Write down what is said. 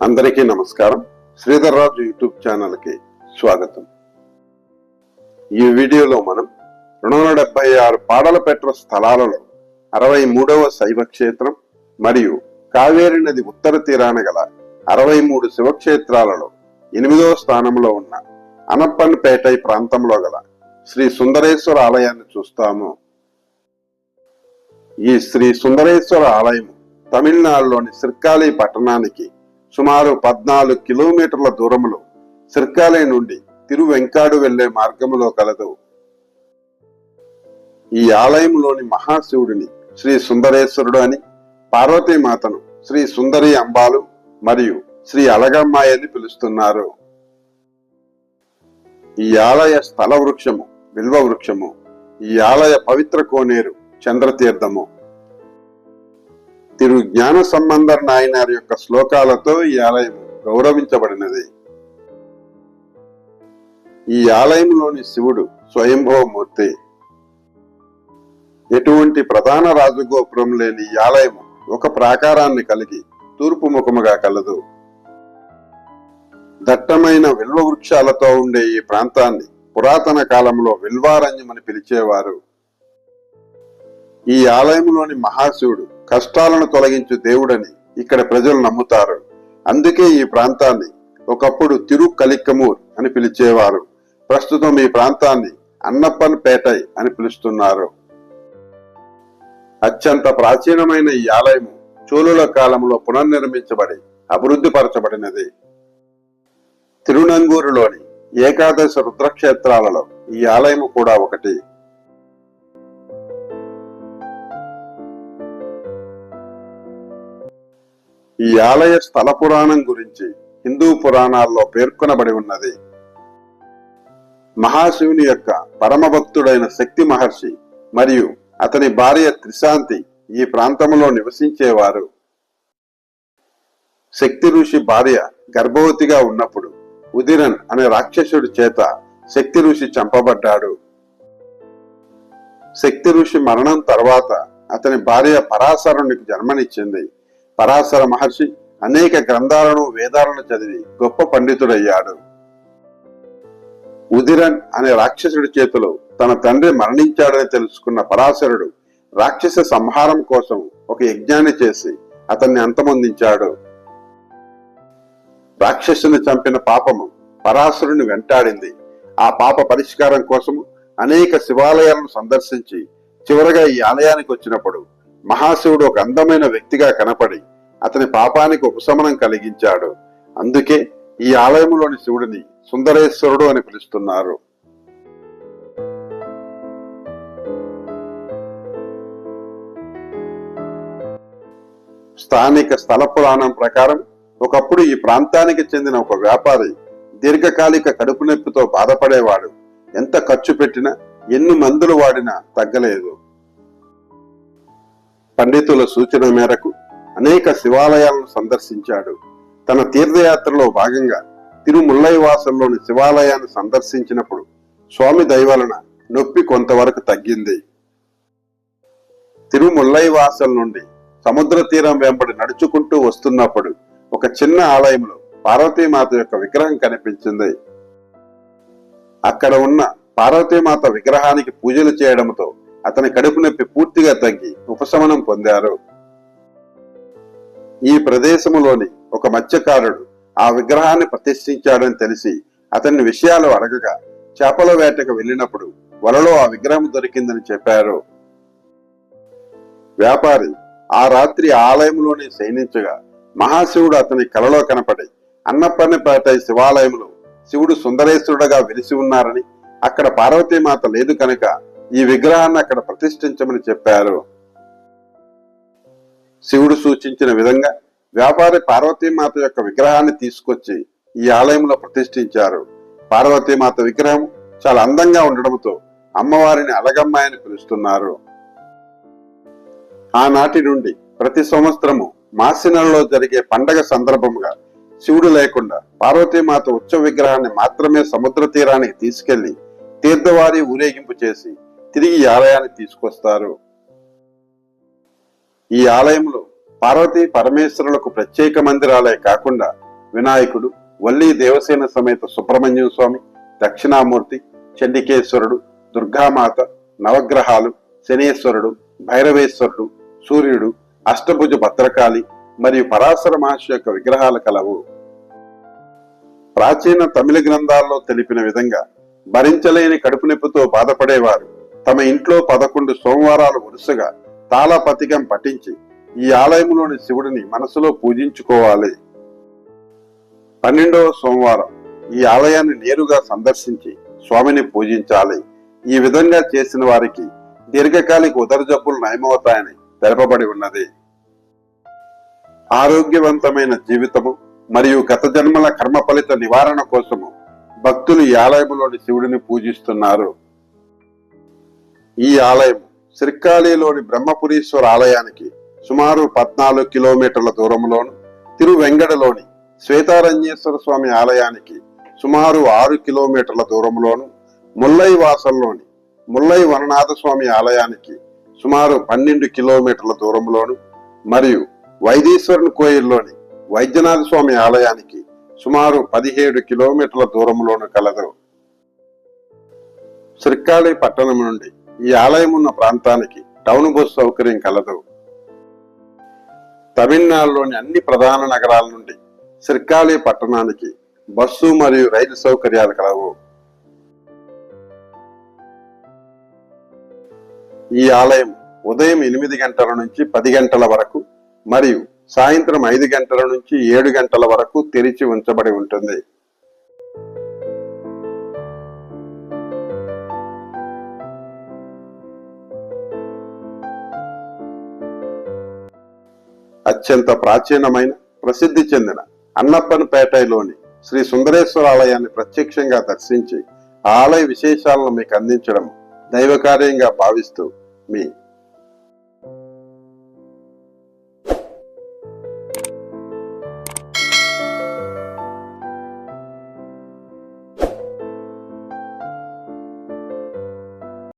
అందరికీ నమస్కారం. శ్రీధర్ రాజు యూట్యూబ్ ఛానల్కి స్వాగతం. ఈ వీడియోలో మనం రెండు వందల డెబ్బై ఆరు పాడలపెట్ర స్థలాలలో అరవై మూడవ శైవ క్షేత్రం మరియు కావేరి నది ఉత్తర తీరాన గల అరవై మూడు శివక్షేత్రాలలో ఎనిమిదవ స్థానంలో ఉన్న అనప్పన్పేటై ప్రాంతంలో గల శ్రీ సుందరేశ్వర ఆలయాన్ని చూస్తాము. ఈ శ్రీ సుందరేశ్వర ఆలయం తమిళనాడులోని సిర్కాలి పట్టణానికి సుమారు పద్నాలుగు కిలోమీటర్ల దూరంలో సిర్కాలి నుండి తిరువెంకాడు వెళ్ళే మార్గములో కలదు. ఈ ఆలయంలోని మహాశివుడిని శ్రీ సుందరేశ్వరుడు అని పార్వతీమాతను శ్రీ సుందరి అంబాలు మరియు శ్రీ అలగమ్మాయి అని పిలుస్తున్నారు. ఈ ఆలయ స్థల వృక్షము బిల్వ వృక్షము ఈ ఆలయ పవిత్ర కోనేరు చంద్రతీర్థము తిరు జ్ఞాన సంబంధర్ నాయనార్ యొక్క శ్లోకాలతో ఈ ఆలయం గౌరవించబడినది. ఈ ఆలయంలోని శివుడు స్వయంభవమూర్తి. ఎటువంటి ప్రధాన రాజగోపురం లేని ఈ ఆలయం ఒక ప్రాకారాన్ని కలిగి తూర్పు ముఖముగా కలదు. దట్టమైన విల్వ వృక్షాలతో ఉండే ఈ ప్రాంతాన్ని పురాతన కాలంలో విల్వారణ్యం అని పిలిచేవారు. ఈ ఆలయంలోని మహాశివుడు కష్టాలను తొలగించు దేవుడని ఇక్కడ ప్రజలు నమ్ముతారు. అందుకే ఈ ప్రాంతాన్ని ఒకప్పుడు తిరు కలిక్కమూర్ అని పిలిచేవారు. ప్రస్తుతం ఈ ప్రాంతాన్ని అన్నప్పన్ పేటై అని పిలుస్తున్నారు. అత్యంత ప్రాచీనమైన ఈ ఆలయము చోళుల కాలంలో పునర్నిర్మించబడి అభివృద్ధి పరచబడినది. తిరునంగూరులోని ఏకాదశ రుద్రక్షేత్రాలలో ఈ ఆలయము కూడా ఒకటి. ఈ ఆలయ స్థల పురాణం గురించి హిందూ పురాణాల్లో పేర్కొనబడి ఉన్నది. మహాశివుని యొక్క పరమభక్తుడైన శక్తి మహర్షి మరియు అతని భార్య త్రిశాంతి ఈ ప్రాంతంలో నివసించేవారు. శక్తి ఋషి భార్య గర్భవతిగా ఉన్నప్పుడు ఉదిరన్ అనే రాక్షసుడి చేత శక్తి ఋషి చంపబడ్డాడు. శక్తి ఋషి మరణం తర్వాత అతని భార్య పరాశరునికి జన్మనిచ్చింది. పరాశర మహర్షి అనేక గ్రంథాలను వేదాలను చదివి గొప్ప పండితుడయ్యాడు. ఉదిరన్ అనే రాక్షసుడి చేతిలో తన తండ్రి మరణించాడని తెలుసుకున్న పరాశరుడు రాక్షస సంహారం కోసం ఒక యజ్ఞాన్ని చేసి అతన్ని అంతమొందించాడు. రాక్షసుని చంపిన పాపము పరాశరుని వెంటాడింది. ఆ పాప పరిష్కారం కోసము అనేక శివాలయాలను సందర్శించి చివరగా ఈ ఆలయానికి వచ్చినప్పుడు మహాశివుడు ఒక అందమైన వ్యక్తిగా కనపడి అతని పాపానికి ఉపశమనం కలిగించాడు. అందుకే ఈ ఆలయంలోని శివుడిని సుందరేశ్వరుడు అని పిలుస్తున్నారు. స్థానిక స్థల పురాణం ప్రకారం ఒకప్పుడు ఈ ప్రాంతానికి చెందిన ఒక వ్యాపారి దీర్ఘకాలిక కడుపు నొప్పితో బాధపడేవాడు. ఎంత ఖర్చు పెట్టినా ఎన్ని మందులు వాడినా తగ్గలేదు. పండితుల సూచన మేరకు అనేక శివాలయాలను సందర్శించాడు. తన తీర్థయాత్రలో భాగంగా తిరుముల్లైవాసంలోని శివాలయాన్ని సందర్శించినప్పుడు స్వామి దయవలన నొప్పి కొంతవరకు తగ్గింది. తిరుముల్లైవాసం నుండి సముద్ర తీరం వెంబడి నడుచుకుంటూ వస్తున్నప్పుడు ఒక చిన్న ఆలయంలో పార్వతీమాత యొక్క విగ్రహం కనిపించింది. అక్కడ ఉన్న పార్వతీమాత విగ్రహానికి పూజలు చేయడంతో అతని కడుపు నొప్పి పూర్తిగా తగ్గి ఉపశమనం పొందారు. ఈ ప్రదేశములోని ఒక మత్స్యకారుడు ఆ విగ్రహాన్ని ప్రతిష్ఠించాడని తెలిసి అతన్ని విషయాలు అడగగా చేపల వేటకు వెళ్ళినప్పుడు వలలో ఆ విగ్రహం దొరికిందని చెప్పారు. వ్యాపారి ఆ రాత్రి ఆలయంలోనే శయనించగా మహాశివుడు అతని కలలో కనపడి అన్నప్పన్నపేట శివాలయంలో శివుడు సుందరేశ్వరుడుగా వెలిసి ఉన్నారని అక్కడ పార్వతీమాత లేదు కనుక ఈ విగ్రహాన్ని అక్కడ ప్రతిష్ఠించమని చెప్పారు. శివుడు సూచించిన విధంగా వ్యాపారి పార్వతీమాత యొక్క విగ్రహాన్ని తీసుకొచ్చి ఈ ఆలయంలో ప్రతిష్ఠించారు. పార్వతీమాత విగ్రహం చాలా అందంగా ఉండడంతో అమ్మవారిని అలగమ్మాయని పిలుస్తున్నారు. ఆనాటి నుండి ప్రతి సంవత్సరము మార్చి నెలలో జరిగే పండగ సందర్భంగా శివుడు లేకుండా పార్వతీమాత ఉత్సవ విగ్రహాన్ని మాత్రమే సముద్ర తీరానికి తీసుకెళ్ళి తీర్థవారి ఊరేగింపు చేసి తిరిగి ఈ ఆలయానికి తీసుకొస్తారు. ఈ ఆలయంలో పార్వతీ పరమేశ్వరులకు ప్రత్యేక మందిరాలే కాకుండా వినాయకుడు వల్లి దేవసేన సమేత సుబ్రహ్మణ్యం స్వామి దక్షిణామూర్తి చండికేశ్వరుడు దుర్గామాత నవగ్రహాలు శనేశ్వరుడు భైరవేశ్వరుడు సూర్యుడు అష్టభుజ భద్రకాళి మరియు పరాశర మహర్షి యొక్క విగ్రహాలు కలవు. ప్రాచీన తమిళ గ్రంథాల్లో తెలిపిన విధంగా భరించలేని కడుపు నొప్పితో బాధపడేవారు. తమ ఇంట్లో పదకొండు సోమవారాలు వరుసగా తాళపతికం పఠించి ఈ ఆలయంలోని శివుడిని మనసులో పూజించుకోవాలి. పన్నెండవ సోమవారం ఈ ఆలయాన్ని నేరుగా సందర్శించి స్వామిని పూజించాలి. ఈ విధంగా చేసిన వారికి దీర్ఘకాలిక ఉదర జబ్బులు నయమవుతాయని తెలపబడి ఉన్నది. ఆరోగ్యవంతమైన జీవితము మరియు గత జన్మల కర్మ ఫలిత నివారణ కోసము భక్తులు ఈ ఆలయంలోని శివుడిని పూజిస్తున్నారు. ఈ ఆలయం శ్రీకాళిలోని బ్రహ్మపురీశ్వర ఆలయానికి సుమారు పద్నాలుగు కిలోమీటర్ల దూరంలోను తిరువెంగడలోని శ్వేతారంజేశ్వర స్వామి ఆలయానికి సుమారు ఆరు కిలోమీటర్ల దూరంలోను ముల్లై వాసల్లోని ముల్లై వననాథ స్వామి ఆలయానికి సుమారు పన్నెండు కిలోమీటర్ల దూరంలోను మరియు వైదీశ్వరుని కోయిల్లోని వైద్యనాథ స్వామి ఆలయానికి సుమారు పదిహేడు కిలోమీటర్ల దూరంలోను కలదు. శ్రీకాళి పట్టణం నుండి ఈ ఆలయం ఉన్న ప్రాంతానికి టౌన్ బస్సు సౌకర్యం కలదు. తమిళనాడులోని అన్ని ప్రధాన నగరాల నుండి సిర్కాళి పట్టణానికి బస్సు మరియు రైలు సౌకర్యాలు కలవు. ఈ ఆలయం ఉదయం ఎనిమిది గంటల నుంచి పది గంటల వరకు మరియు సాయంత్రం ఐదు గంటల నుంచి ఏడు గంటల వరకు తెరిచి ఉంచబడి ఉంటుంది. అత్యంత ప్రాచీనమైన ప్రసిద్ధి చెందిన అన్నప్పన్పేటలోని శ్రీ సుందరేశ్వర ఆలయాన్ని ప్రత్యక్షంగా దర్శించి ఆలయ విశేషాలను మీకు అందించడం దైవ కార్యంగా భావిస్తూ మీ